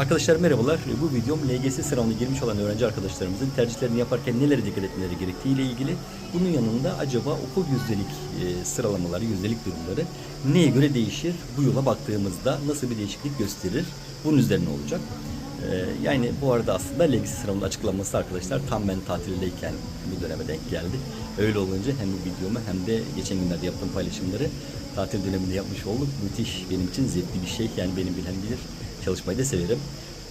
Arkadaşlar merhabalar. Bu videom LGS sınavına girmiş olan öğrenci arkadaşlarımızın tercihlerini yaparken nelere dikkat etmeleri gerektiği ile ilgili. Bunun yanında acaba okul yüzdelik e, sıralamaları, yüzdelik durumları neye göre değişir? Bu yola baktığımızda nasıl bir değişiklik gösterir? Bunun üzerine olacak. E, yani bu arada aslında LGS sınavının açıklanması arkadaşlar tam ben tatildeyken bu döneme denk geldi. Öyle olunca hem bu videomu hem de geçen günlerde yaptığım paylaşımları tatil döneminde yapmış olduk. Müthiş benim için zevkli bir şey. Yani benim bilen bilir. Çalışmayı da severim.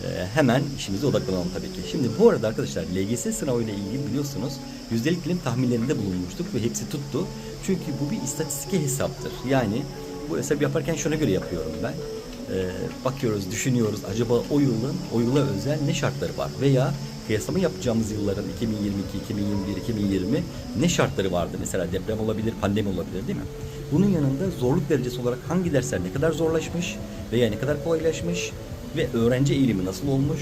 Ee, hemen işimize odaklanalım tabii ki. Şimdi bu arada arkadaşlar LGS sınavıyla ilgili biliyorsunuz yüzdelik bilim tahminlerinde bulunmuştuk ve hepsi tuttu. Çünkü bu bir istatistik hesaptır. Yani bu hesap yaparken şuna göre yapıyorum ben. Ee, bakıyoruz, düşünüyoruz. Acaba o yılın, o yıla özel ne şartları var? Veya kıyaslama yapacağımız yılların 2022, 2021, 2020 ne şartları vardı? Mesela deprem olabilir, pandemi olabilir değil mi? Bunun yanında zorluk derecesi olarak hangi dersler ne kadar zorlaşmış veya ne kadar kolaylaşmış ve öğrenci eğilimi nasıl olmuş?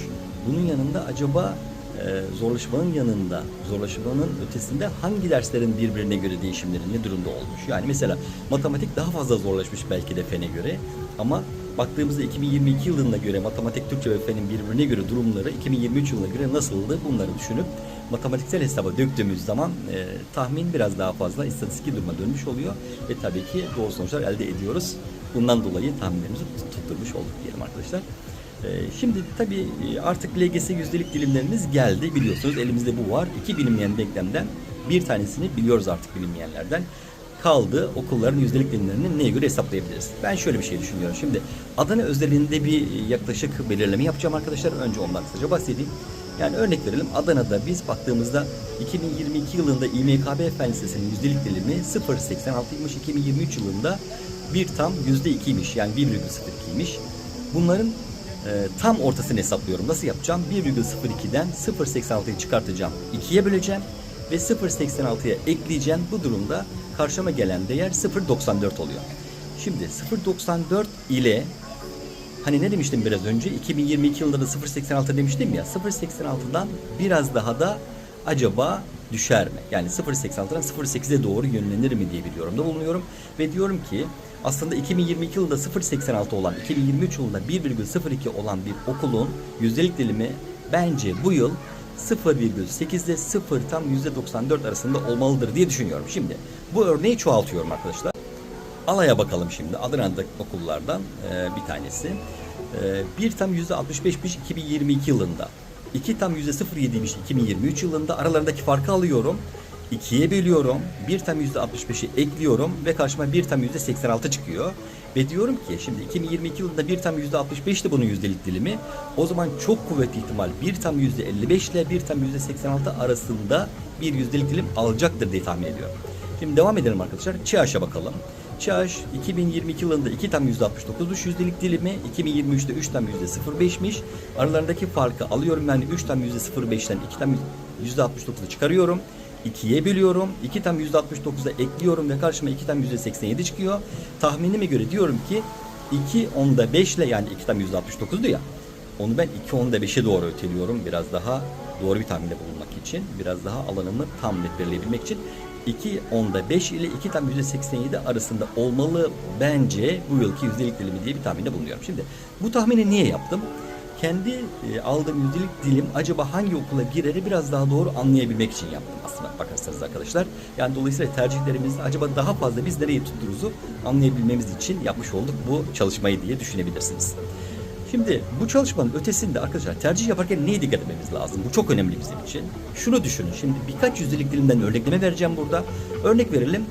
Bunun yanında acaba e, zorlaşmanın yanında, zorlaşmanın ötesinde hangi derslerin birbirine göre değişimleri ne durumda olmuş? Yani mesela matematik daha fazla zorlaşmış belki de fene göre ama baktığımızda 2022 yılına göre matematik, Türkçe ve fenin birbirine göre durumları 2023 yılına göre nasıldı bunları düşünüp matematiksel hesaba döktüğümüz zaman e, tahmin biraz daha fazla istatistik duruma dönmüş oluyor ve tabii ki doğru sonuçlar elde ediyoruz. Bundan dolayı tahminlerimizi tutturmuş olduk diyelim arkadaşlar. E, şimdi tabii e, artık LGS yüzdelik dilimlerimiz geldi biliyorsunuz elimizde bu var. İki bilinmeyen denklemden bir tanesini biliyoruz artık bilinmeyenlerden kaldı okulların yüzdelik dilimlerini neye göre hesaplayabiliriz? Ben şöyle bir şey düşünüyorum. Şimdi Adana özelinde bir yaklaşık belirleme yapacağım arkadaşlar. Önce ondan kısaca bahsedeyim. Yani örnek verelim Adana'da biz baktığımızda 2022 yılında İMKB Fen Lisesi'nin yüzdelik dilimi 0.86'ymış. 2023 yılında bir tam %2'ymiş yani 1,02'ymiş. Bunların e, tam ortasını hesaplıyorum. Nasıl yapacağım? 1,02'den 0.86'yı çıkartacağım. 2'ye böleceğim ve 0.86'ya ekleyeceğim. Bu durumda karşıma gelen değer 0.94 oluyor. Şimdi 0.94 ile hani ne demiştim biraz önce 2022 yılında da 0.86 demiştim ya 0.86'dan biraz daha da acaba düşer mi? Yani 0.86'dan 0.8'e doğru yönlenir mi diye bir yorumda bulunuyorum. Ve diyorum ki aslında 2022 yılında 0.86 olan 2023 yılında 1,02 olan bir okulun yüzdelik dilimi bence bu yıl 0,8 ile 0 tam %94 arasında olmalıdır diye düşünüyorum. Şimdi bu örneği çoğaltıyorum arkadaşlar. Alaya bakalım şimdi. Adana'daki okullardan e, bir tanesi. E, bir tam %65'miş 2022 yılında. 2 tam %07'ymiş 2023 yılında. Aralarındaki farkı alıyorum. 2'ye bölüyorum. 1 tam %65'i ekliyorum ve karşıma 1 tam %86 çıkıyor. Ve diyorum ki şimdi 2022 yılında 1 tam %65'ti bunun yüzdelik dilimi. O zaman çok kuvvetli ihtimal 1 tam %55 ile 1 tam %86 arasında bir yüzdelik dilim alacaktır diye tahmin ediyorum. Şimdi devam edelim arkadaşlar. ÇİAŞ'a bakalım. ÇİAŞ 2022 yılında 2 tam %69'muş yüzdelik dilimi. 2023'te 3 tam %05'miş. Aralarındaki farkı alıyorum yani 3 tam %05'ten 2 tam %69'u çıkarıyorum. 2'ye bölüyorum. 2 tam %69'a ekliyorum ve karşıma 2 tam %87 çıkıyor. Tahminime göre diyorum ki 2 onda 5 ile yani 2 tam %69'du ya. Onu ben 2 onda 5'e doğru öteliyorum. Biraz daha doğru bir tahminde bulunmak için. Biraz daha alanımı tam net belirleyebilmek için. 2 onda 5 ile 2 tam %87 arasında olmalı bence bu yılki yüzdelik dilimi diye bir tahminde bulunuyorum. Şimdi bu tahmini niye yaptım? Kendi e, aldığım yüzdelik dilim acaba hangi okula gireri biraz daha doğru anlayabilmek için yaptım aslında bakarsanız arkadaşlar. Yani dolayısıyla tercihlerimizde acaba daha fazla biz nereye tuttuğumuzu anlayabilmemiz için yapmış olduk bu çalışmayı diye düşünebilirsiniz. Şimdi bu çalışmanın ötesinde arkadaşlar tercih yaparken neye dikkat etmemiz lazım? Bu çok önemli bizim için. Şunu düşünün. Şimdi birkaç yüzdelik dilimden örnekleme vereceğim burada. Örnek verelim.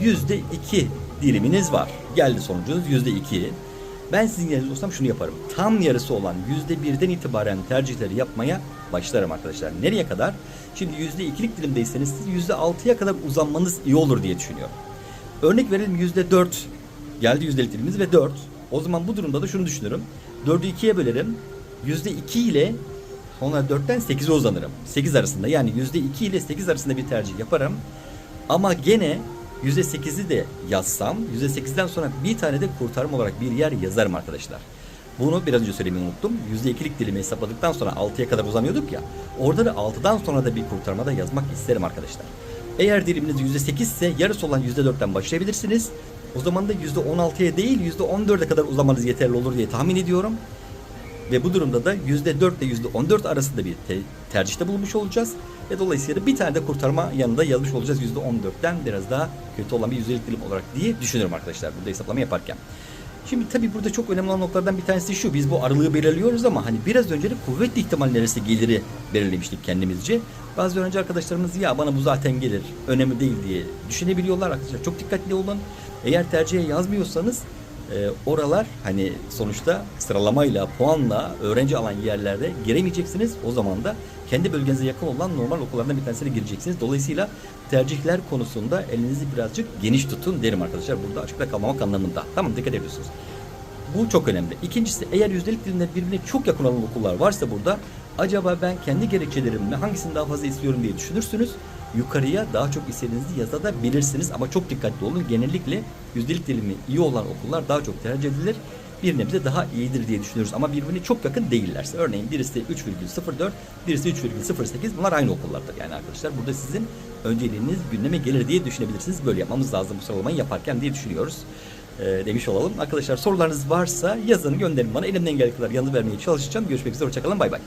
Yüzde iki diliminiz var. Geldi sonucunuz yüzde iki. Ben sizin yerinizde olsam şunu yaparım. Tam yarısı olan yüzde birden itibaren tercihleri yapmaya başlarım arkadaşlar. Nereye kadar? Şimdi yüzde ikilik dilimdeyseniz siz yüzde altıya kadar uzanmanız iyi olur diye düşünüyorum. Örnek verelim yüzde dört geldi yüzdelik dilimimiz ve dört. O zaman bu durumda da şunu düşünürüm. 4'ü 2'ye bölerim. %2 ile sonra 4'ten 8'e uzanırım. 8 arasında yani %2 ile 8 arasında bir tercih yaparım. Ama gene %8'i de yazsam %8'den sonra bir tane de kurtarma olarak bir yer yazarım arkadaşlar. Bunu biraz önce söylemeyi unuttum. %2'lik dilimi hesapladıktan sonra 6'ya kadar uzanıyorduk ya. Orada da 6'dan sonra da bir kurtarma da yazmak isterim arkadaşlar. Eğer diliminiz %8 ise yarısı olan %4'ten başlayabilirsiniz. O zaman da %16'ya değil %14'e kadar uzamanız yeterli olur diye tahmin ediyorum. Ve bu durumda da %4 ile %14 arasında bir te- tercihte bulunmuş olacağız. Ve dolayısıyla bir tane de kurtarma yanında yazmış olacağız %14'ten biraz daha kötü olan bir yüzdelik dilim olarak diye düşünüyorum arkadaşlar burada hesaplama yaparken. Şimdi tabii burada çok önemli olan noktalardan bir tanesi şu. Biz bu aralığı belirliyoruz ama hani biraz önce de kuvvetli ihtimal neresi geliri belirlemiştik kendimizce. Bazı öğrenci arkadaşlarımız ya bana bu zaten gelir, önemli değil diye düşünebiliyorlar arkadaşlar. Çok dikkatli olun. Eğer tercihe yazmıyorsanız e, oralar hani sonuçta sıralamayla, puanla öğrenci alan yerlerde giremeyeceksiniz. O zaman da kendi bölgenize yakın olan normal okullardan bir tanesine gireceksiniz. Dolayısıyla tercihler konusunda elinizi birazcık geniş tutun derim arkadaşlar. Burada açıkta kalmamak anlamında. Tamam dikkat ediyorsunuz. Bu çok önemli. İkincisi eğer yüzdelik dilimler birbirine çok yakın olan okullar varsa burada acaba ben kendi gerekçelerimle hangisini daha fazla istiyorum diye düşünürsünüz. Yukarıya daha çok istediğinizi yazabilirsiniz ama çok dikkatli olun. Genellikle yüzdelik dilimi iyi olan okullar daha çok tercih edilir. Bir nebze daha iyidir diye düşünüyoruz ama birbirine çok yakın değillerse. Örneğin birisi 3,04, birisi 3,08 bunlar aynı okullardır yani arkadaşlar. Burada sizin önceliğiniz gündeme gelir diye düşünebilirsiniz. Böyle yapmamız lazım bu sıralamayı yaparken diye düşünüyoruz e, demiş olalım. Arkadaşlar sorularınız varsa yazın gönderin bana. Elimden geldiği kadar yanıt vermeye çalışacağım. Görüşmek üzere. Hoşçakalın. Bay bay.